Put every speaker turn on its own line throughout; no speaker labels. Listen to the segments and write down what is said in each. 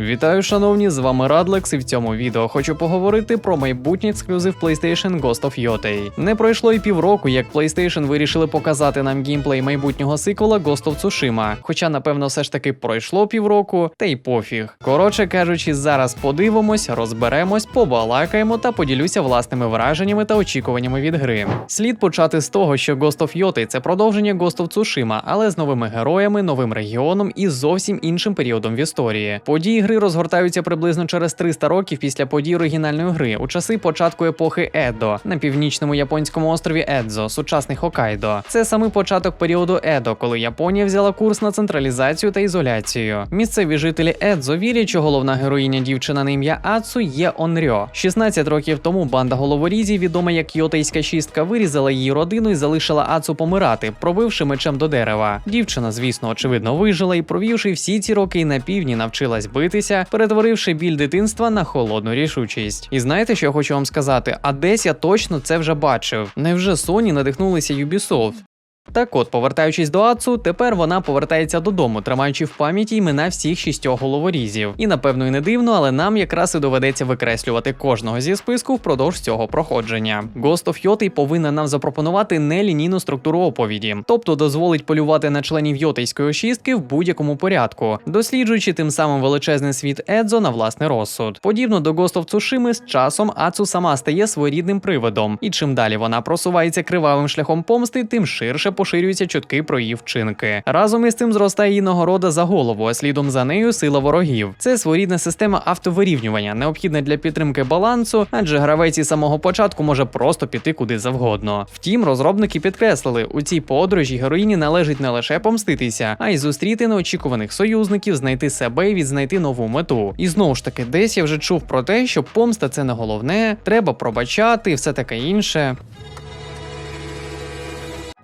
Вітаю, шановні! З вами Радлекс, і в цьому відео хочу поговорити про майбутній ексклюзив PlayStation Ghost of Yotei. Не пройшло і півроку, як PlayStation вирішили показати нам геймплей майбутнього сиквела Ghost of Tsushima. Хоча, напевно, все ж таки пройшло півроку, та й пофіг. Коротше кажучи, зараз подивимось, розберемось, побалакаємо та поділюся власними враженнями та очікуваннями від гри. Слід почати з того, що Ghost of Yotei – це продовження Ghost of Tsushima, але з новими героями, новим регіоном і зовсім іншим періодом в історії. Події гри розгортаються приблизно через 300 років після подій оригінальної гри у часи початку епохи Едо на північному японському острові Едзо, сучасний Хокайдо. Це саме початок періоду Едо, коли Японія взяла курс на централізацію та ізоляцію. Місцеві жителі Едзо вірять, що головна героїня дівчина на ім'я Ацу є Онрьо. 16 років тому банда головорізів, відома як Йотейська шістка, вирізала її родину і залишила Ацу помирати, пробивши мечем до дерева. Дівчина, звісно, очевидно, вижила і провівши всі ці роки на півдні, навчилась битися, перетворивши біль дитинства на холодну рішучість. І знаєте, що я хочу вам сказати? А десь я точно це вже бачив. Невже Sony надихнулися Ubisoft? Так от, повертаючись до Ацу, тепер вона повертається додому, тримаючи в пам'яті імена всіх шістьох головорізів. І напевно і не дивно, але нам якраз і доведеться викреслювати кожного зі списку впродовж цього проходження. Ghost of Yotei повинна нам запропонувати нелінійну структуру оповіді, тобто дозволить полювати на членів йотейської шістки в будь-якому порядку, досліджуючи тим самим величезний світ Едзо на власний розсуд. Подібно до Ghost of Tsushima, з часом Ацу сама стає своєрідним привидом, і чим далі вона просувається кривавим шляхом помсти, тим ширше поширюються чутки про її вчинки. Разом із цим зростає її нагорода за голову, а слідом за нею сила ворогів. Це своєрідна система автовирівнювання, необхідна для підтримки балансу, адже гравець із самого початку може просто піти куди завгодно. Втім, розробники підкреслили, у цій подорожі героїні належить не лише помститися, а й зустріти неочікуваних союзників, знайти себе і відзнайти нову мету. І знову ж таки, десь я вже чув про те, що помста це не головне, треба пробачати і все таке інше.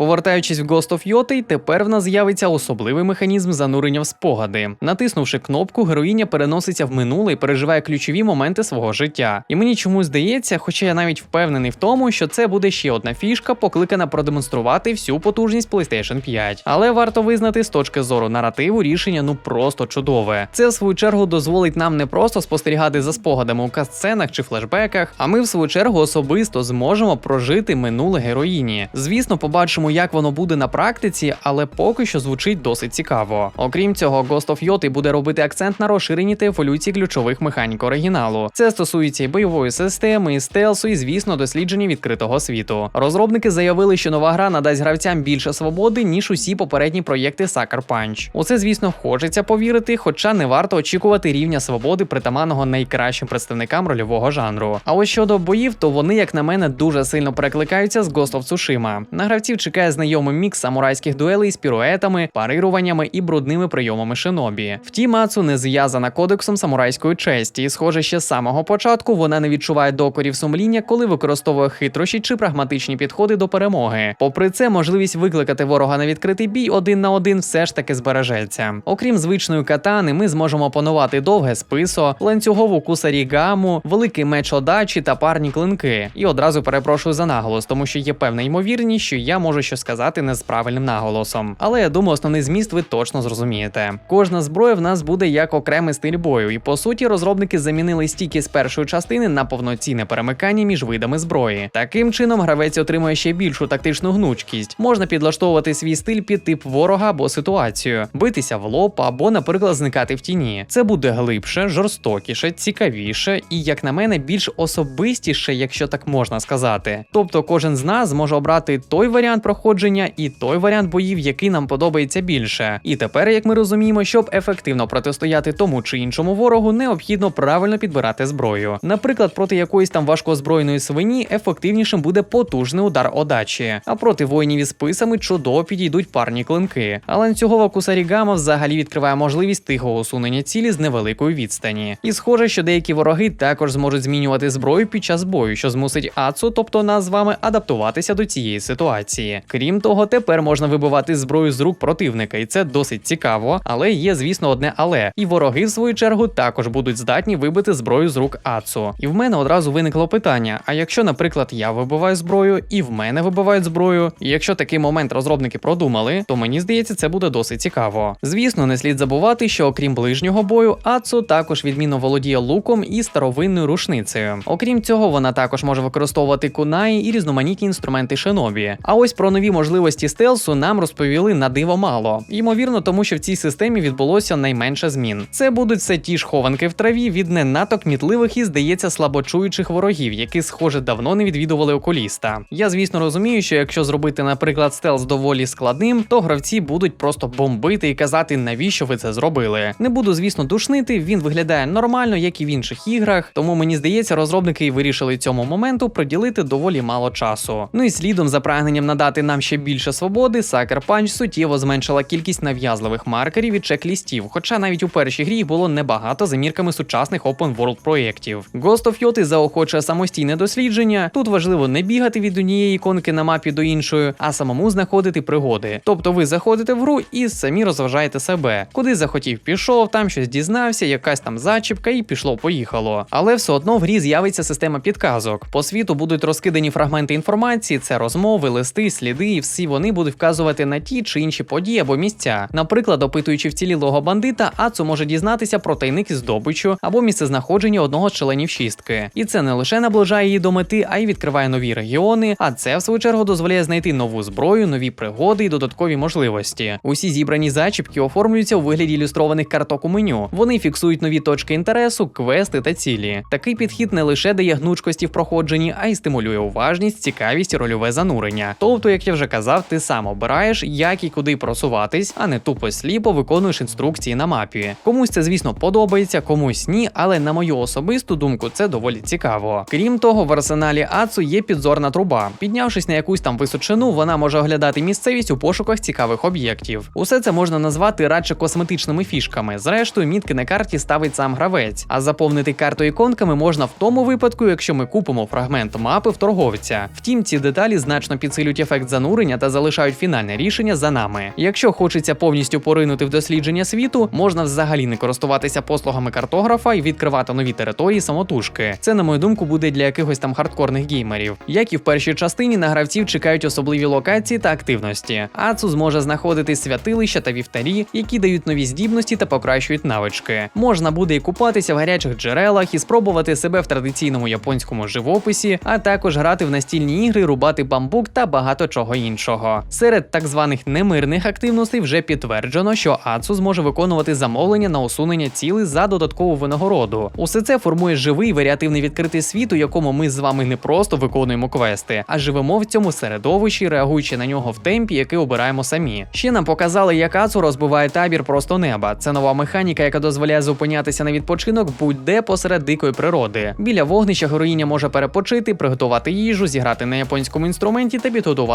Повертаючись в Ghost of Yotei, тепер в нас з'явиться особливий механізм занурення в спогади. Натиснувши кнопку, героїня переноситься в минуле і переживає ключові моменти свого життя. І мені чомусь здається, хоча я навіть впевнений в тому, що це буде ще одна фішка, покликана продемонструвати всю потужність PlayStation 5. Але варто визнати з точки зору наративу рішення ну просто чудове. Це в свою чергу дозволить нам не просто спостерігати за спогадами у касценах чи флешбеках, а ми в свою чергу особисто зможемо прожити минуле героїні. Звісно, побачимо як воно буде на практиці, але поки що звучить досить цікаво. Окрім цього, Ghost of Yotei буде робити акцент на розширенні та еволюції ключових механік оригіналу. Це стосується і бойової системи, і стелсу, і звісно, дослідження відкритого світу. Розробники заявили, що нова гра надасть гравцям більше свободи, ніж усі попередні проєкти Sucker Punch. У це, звісно, хочеться повірити, хоча не варто очікувати рівня свободи, притаманного найкращим представникам рольового жанру. А ось щодо боїв, то вони, як на мене, дуже сильно перекликаються з Ghost of Tsushima. На гравців чекає знайомий мікс самурайських дуелей з піруетами, парируваннями і брудними прийомами шинобі. Втім, Ацу не зв'язана кодексом самурайської честі, і, схоже, ще з самого початку вона не відчуває докорів сумління, коли використовує хитрощі чи прагматичні підходи до перемоги. Попри це, можливість викликати ворога на відкритий бій один на один все ж таки збережеться. Окрім звичної катани, ми зможемо опанувати довге списо, ланцюгову кусарігаму, великий меч одачі та парні клинки. І одразу перепрошую за наголос, тому що є певна ймовірність, що я можу щось сказати не з правильним наголосом. Але я думаю, основний зміст ви точно зрозумієте. Кожна зброя в нас буде як окремий стиль бою, і по суті розробники замінили стільки з першої частини на повноцінне перемикання між видами зброї. Таким чином, гравець отримує ще більшу тактичну гнучкість. Можна підлаштовувати свій стиль під тип ворога або ситуацію, битися в лоб або, наприклад, зникати в тіні. Це буде глибше, жорстокіше, цікавіше і, як на мене, більш особистіше, якщо так можна сказати. Тобто, кожен з нас зможе обрати той варіант проходження і той варіант боїв, який нам подобається більше. І тепер, як ми розуміємо, щоб ефективно протистояти тому чи іншому ворогу, необхідно правильно підбирати зброю. Наприклад, проти якоїсь там важкозбройної свині ефективнішим буде потужний удар одачі, а проти воїнів із списами чудово підійдуть парні клинки. А ланцюгова кусарігама взагалі відкриває можливість тихого усунення цілі з невеликої відстані. І схоже, що деякі вороги також зможуть змінювати зброю під час бою, що змусить Ацу, тобто нас з вами, адаптуватися до цієї ситуації. Крім того, тепер можна вибивати зброю з рук противника, і це досить цікаво, але є, звісно, одне але. І вороги, в свою чергу, також будуть здатні вибити зброю з рук Ацу. І в мене одразу виникло питання: а якщо, наприклад, я вибиваю зброю, і в мене вибивають зброю, і якщо такий момент розробники продумали, то мені здається, це буде досить цікаво. Звісно, не слід забувати, що окрім ближнього бою, Ацу також відмінно володіє луком і старовинною рушницею. Окрім цього, вона також може використовувати кунаї і різноманітні інструменти шинобі. А ось про нові можливості стелсу нам розповіли на диво мало. Ймовірно, тому що в цій системі відбулося найменше змін. Це будуть все ті ж хованки в траві від не надто кмітливих і, здається, слабочуючих ворогів, які, схоже, давно не відвідували окуліста. Я, звісно, розумію, що якщо зробити, наприклад, стелс доволі складним, то гравці будуть просто бомбити і казати, навіщо ви це зробили. Не буду, звісно, душнити. Він виглядає нормально, як і в інших іграх. Тому мені здається, розробники вирішили цьому моменту приділити доволі мало часу. Ну і слідом за прагненням надати нам ще більше свободи, Sucker Punch суттєво зменшила кількість нав'язливих маркерів і чек-лістів, хоча навіть у першій грі їх було небагато за мірками сучасних open world проєктів. Ghost of Yoti заохочує самостійне дослідження. Тут важливо не бігати від однієї іконки на мапі до іншої, а самому знаходити пригоди. Тобто ви заходите в гру і самі розважаєте себе. Куди захотів, пішов, там щось дізнався, якась там зачіпка, і пішло-поїхало. Але все одно в грі з'явиться система підказок. По світу будуть розкидані фрагменти інформації, це розмови, листи, сліди, і всі вони будуть вказувати на ті чи інші події або місця. Наприклад, опитуючи вцілілого бандита, Ацу може дізнатися про тайник із здобичу або місцезнаходження одного з членів шістки. І це не лише наближає її до мети, а й відкриває нові регіони. А це в свою чергу дозволяє знайти нову зброю, нові пригоди і додаткові можливості. Усі зібрані зачіпки оформлюються у вигляді ілюстрованих карток у меню. Вони фіксують нові точки інтересу, квести та цілі. Такий підхід не лише дає гнучкості в проходженні, а й стимулює уважність, цікавість і рольове занурення. Тобто, як я вже казав, ти сам обираєш, як і куди просуватись, а не тупо сліпо виконуєш інструкції на мапі. Комусь це, звісно, подобається, комусь ні, але на мою особисту думку, це доволі цікаво. Крім того, в арсеналі Ацу є підзорна труба. Піднявшись на якусь там височину, вона може оглядати місцевість у пошуках цікавих об'єктів. Усе це можна назвати радше косметичними фішками. Зрештою, мітки на карті ставить сам гравець, а заповнити карту іконками можна в тому випадку, якщо ми купимо фрагмент мапи в торговця. Втім, ці деталі значно підсилюють ефект занурення та залишають фінальне рішення за нами. Якщо хочеться повністю поринути в дослідження світу, можна взагалі не користуватися послугами картографа і відкривати нові території самотужки. Це, на мою думку, буде для якихось там хардкорних геймерів. Як і в першій частині, на гравців чекають особливі локації та активності. Ацу зможе знаходити святилища та вівтарі, які дають нові здібності та покращують навички. Можна буде і купатися в гарячих джерелах і спробувати себе в традиційному японському живописі, а також грати в настільні ігри, рубати бамбук та багато чого іншого. Серед так званих немирних активностей вже підтверджено, що Ацу зможе виконувати замовлення на усунення цілей за додаткову винагороду. Усе це формує живий варіативний відкритий світ, у якому ми з вами не просто виконуємо квести, а живемо в цьому середовищі, реагуючи на нього в темпі, який обираємо самі. Ще нам показали, як Ацу розбиває табір просто неба. Це нова механіка, яка дозволяє зупинятися на відпочинок будь-де посеред дикої природи. Біля вогнища героїня може перепочити, приготувати їжу, зіграти на японському інструменті та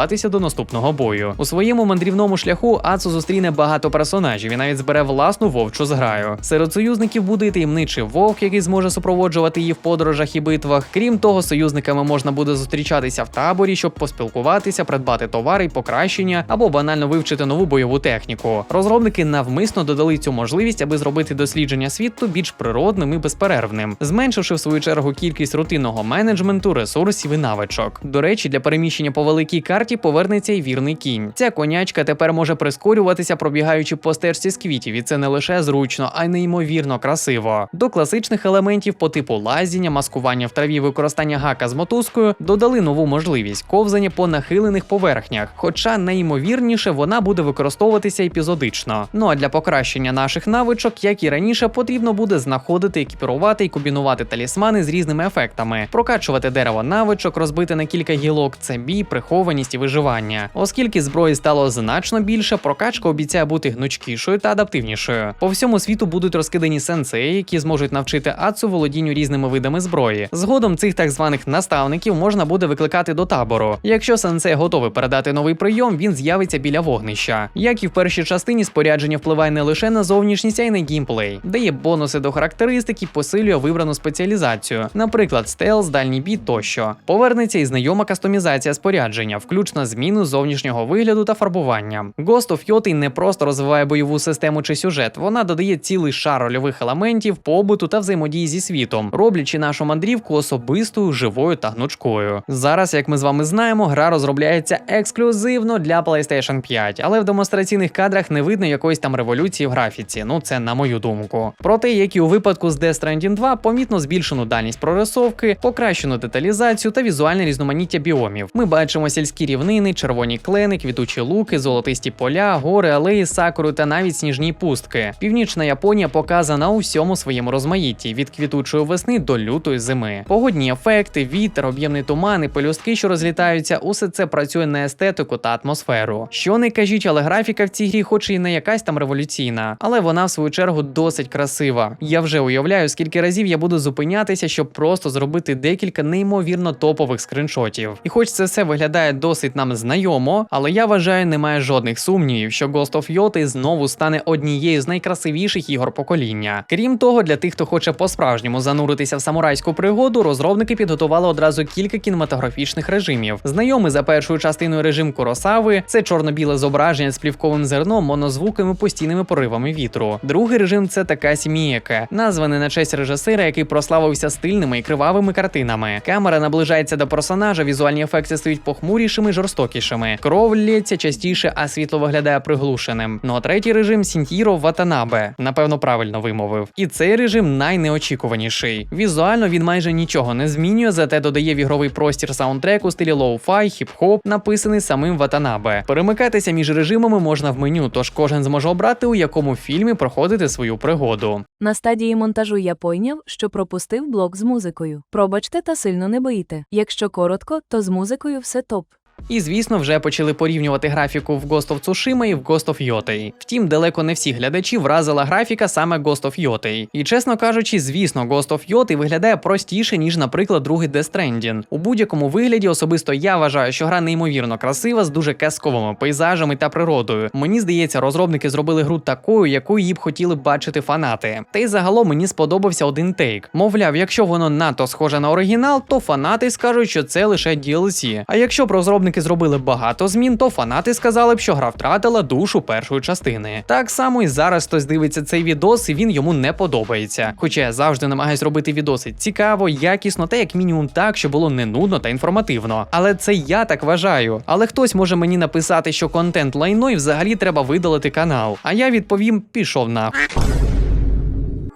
підготуватися до наступного бою. У своєму мандрівному шляху Ацу зустріне багато персонажів і навіть збере власну вовчу зграю. Серед союзників буде таємничий вовк, який зможе супроводжувати її в подорожах і битвах. Крім того, союзниками можна буде зустрічатися в таборі, щоб поспілкуватися, придбати товари покращення або банально вивчити нову бойову техніку. Розробники навмисно додали цю можливість, аби зробити дослідження світу більш природним і безперервним, зменшивши в свою чергу кількість рутинного менеджменту, ресурсів і навичок. До речі, для переміщення по великій карті повернеться й вірний кінь. Ця конячка тепер може прискорюватися, пробігаючи по стежці з квітів, і це не лише зручно, а й неймовірно красиво. До класичних елементів по типу лазіння, маскування в траві, використання гака з мотузкою додали нову можливість ковзання по нахилених поверхнях. Хоча найімовірніше вона буде використовуватися епізодично. Ну а для покращення наших навичок, як і раніше, потрібно буде знаходити, екіпірувати і комбінувати талісмани з різними ефектами, прокачувати дерево навичок, розбити на кілька гілок, це бій, прихованість і виживання. Оскільки зброї стало значно більше, прокачка обіцяє бути гнучкішою та адаптивнішою. По всьому світу будуть розкидані сенсеї, які зможуть навчити Ацу володінню різними видами зброї. Згодом цих так званих наставників можна буде викликати до табору. Якщо сенсей готовий передати новий прийом, він з'явиться біля вогнища. Як і в першій частині, спорядження впливає не лише на зовнішність, а й на геймплей, дає бонуси до характеристик і посилює вибрану спеціалізацію, наприклад, стелс, дальній бій тощо. Повернеться і знайома кастомізація спорядження, включно на зміну зовнішнього вигляду та фарбування. Ghost of Yotei не просто розвиває бойову систему чи сюжет, вона додає цілий шар рольових елементів, побуту та взаємодії зі світом, роблячи нашу мандрівку особистою, живою та гнучкою. Зараз, як ми з вами знаємо, гра розробляється ексклюзивно для PlayStation 5, але в демонстраційних кадрах не видно якоїсь там революції в графіці. Ну це на мою думку. Проте, як і у випадку з Death Stranding 2, помітно збільшену дальність прорисовки, покращену деталізацію та візуальне різноманіття біомів. Ми бачимо сільські рівнини, червоні клени, квітучі луки, золотисті поля, гори, алеї, сакури та навіть сніжні пустки. Північна Японія показана у всьому своєму розмаїтті від квітучої весни до лютої зими. Погодні ефекти, вітер, об'ємний туман і пелюстки, що розлітаються, усе це працює на естетику та атмосферу. Що не кажіть, але графіка в цій грі, хоч і не якась там революційна, але вона в свою чергу досить красива. Я вже уявляю, скільки разів я буду зупинятися, щоб просто зробити декілька неймовірно топових скриншотів. І хоч це все виглядає досить нам знайомо, але я вважаю, немає жодних сумнівів, що Ghost of Yotei знову стане однією з найкрасивіших ігор покоління. Крім того, для тих, хто хоче по-справжньому зануритися в самурайську пригоду, розробники підготували одразу кілька кінематографічних режимів. Знайомий за першою частиною режим Куросави це чорно-біле зображення з плівковим зерном, монозвуками, постійними поривами вітру. Другий режим це Такасі Мієке, названий на честь режисера, який прославився стильними і кривавими картинами. Камера наближається до персонажа, візуальні ефекти стають похмурішими, жорстокішими. Кров лється частіше, а світло виглядає приглушеним. Ну а третій режим Сінтіро Ватанабе, напевно, правильно вимовив. І цей режим найнеочікуваніший. Візуально він майже нічого не змінює, зате додає в ігровий простір саундтрек у стилі лоу-фай, хіп-хоп, написаний самим Ватанабе. Перемикатися між режимами можна в меню, тож кожен зможе обрати, у якому фільмі проходити свою пригоду.
На стадії монтажу я пойняв, що пропустив блок з музикою. Пробачте та сильно не боїте. Якщо коротко, то з музикою все топ.
І звісно, вже почали порівнювати графіку в Ghost of Tsushima і в Ghost of Yotei. Втім, далеко не всі глядачі вразила графіка саме Ghost of Yotei. І чесно кажучи, звісно, Ghost of Yotei виглядає простіше, ніж, наприклад, другий Death Stranding. У будь-якому вигляді особисто я вважаю, що гра неймовірно красива з дуже казковими пейзажами та природою. Мені здається, розробники зробили гру такою, якою її б хотіли бачити фанати. Та й загалом мені сподобався один тейк. Мовляв, якщо воно надто схоже на оригінал, то фанати скажуть, що це лише DLC. А якщо б розробники зробили багато змін, то фанати сказали б, що гра втратила душу першої частини. Так само і зараз хтось дивиться цей відос, і він йому не подобається. Хоча я завжди намагаюсь робити відоси цікаво, якісно та як мінімум так, щоб було не нудно та інформативно. Але це я так вважаю. Але хтось може мені написати, що контент лайно і взагалі треба видалити канал. А я відповім: пішов на.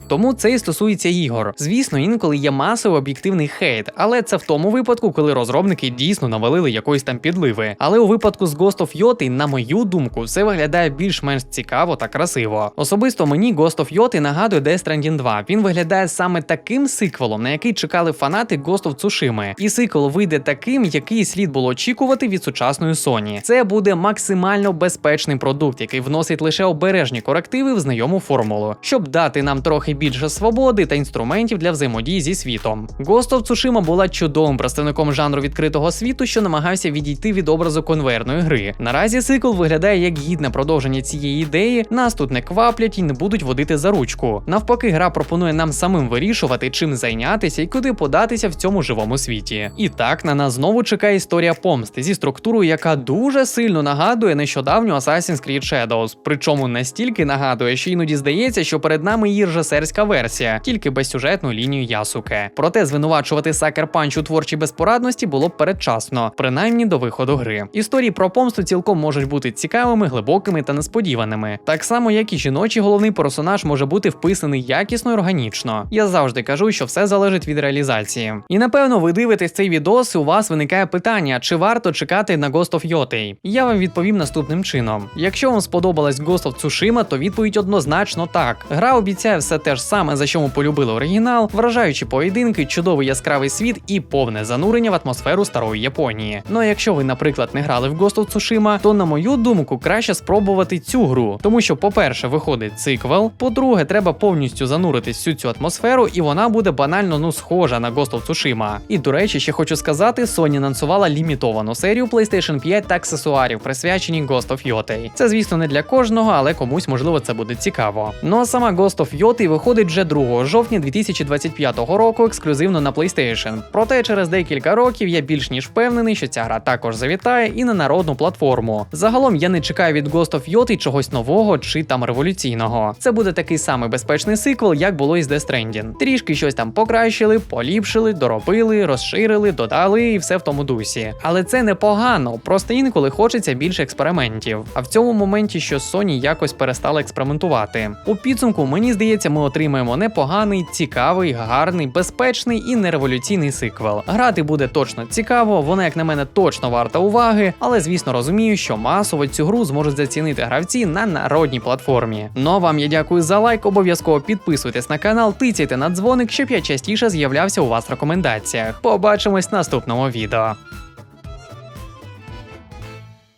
Тому це і стосується ігор. Звісно, інколи є масовий об'єктивний хейт, але це в тому випадку, коли розробники дійсно навалили якоїсь там підливи. Але у випадку з Ghost of Yotei, на мою думку, все виглядає більш-менш цікаво та красиво. Особисто мені Ghost of Yotei нагадує Death Stranding 2. Він виглядає саме таким сиквелом, на який чекали фанати Ghost of Tsushima. І сиквел вийде таким, який слід було очікувати від сучасної Sony. Це буде максимально безпечний продукт, який вносить лише обережні корективи в знайому формулу, щоб дати нам трохи більше свободи та інструментів для взаємодії зі світом. Ghost of Tsushima була чудовим представником жанру відкритого світу, що намагався відійти від образу конвейерної гри. Наразі цикл виглядає як гідне продовження цієї ідеї. Нас тут не кваплять і не будуть водити за ручку. Навпаки, гра пропонує нам самим вирішувати, чим зайнятися і куди податися в цьому живому світі. І так на нас знову чекає історія помсти зі структурою, яка дуже сильно нагадує нещодавню Assassin's Creed Shadows. Причому настільки нагадує, що іноді здається, що перед нами її режисерська версія, тільки без сюжетну лінію Ясуке. Проте звинувачувати Sucker Punch у творчій безпорадності було б передчасно, принаймні до виходу гри. Історії про помсту цілком можуть бути цікавими, глибокими та несподіваними. Так само, як і жіночий головний персонаж може бути вписаний якісно і органічно. Я завжди кажу, що все залежить від реалізації. І напевно, ви дивитесь цей відос, і у вас виникає питання, чи варто чекати на Ghost of Yotei? Я вам відповім наступним чином: якщо вам сподобалась Ghost of Tsushima, то відповідь однозначно так. Гра обіцяє все те ж саме, за що ми полюбили оригінал, вражаючі поєдинки, чудовий яскравий світ і повне занурення в атмосферу старої Японії. Ну а якщо ви, наприклад, не грали в Ghost of Tsushima, то на мою думку краще спробувати цю гру, тому що, по-перше, виходить циквел. По-друге, треба повністю зануритись всю цю атмосферу, і вона буде банально ну схожа на Ghost of Tsushima. І до речі, ще хочу сказати, Sony анонсувала лімітовану серію PlayStation 5 та аксесуарів, присвячені Ghost of Yotei. Це, звісно, не для кожного, але комусь можливо це буде цікаво. Ну а сама Ghost of Yotei виходить виходить вже 2 жовтня 2025 року ексклюзивно на PlayStation. Проте через декілька років я більш ніж впевнений, що ця гра також завітає і на народну платформу. Загалом я не чекаю від Ghost of Yoti чогось нового чи там революційного. Це буде такий самий безпечний сиквел, як було із Death Stranding. Трішки щось там покращили, поліпшили, доробили, розширили, додали і все в тому дусі. Але це непогано, просто інколи хочеться більше експериментів. А в цьому моменті, що Sony якось перестала експериментувати. У підсумку, мені здається, ми отримаємо непоганий, цікавий, гарний, безпечний і нереволюційний сиквел. Грати буде точно цікаво, вона, як на мене, точно варта уваги, але звісно розумію, що масово цю гру зможуть зацінити гравці на народній платформі. Ну а вам я дякую за лайк, обов'язково підписуйтесь на канал, тицяйте на дзвоник, щоб я частіше з'являвся у вас в рекомендаціях. Побачимось в наступному відео.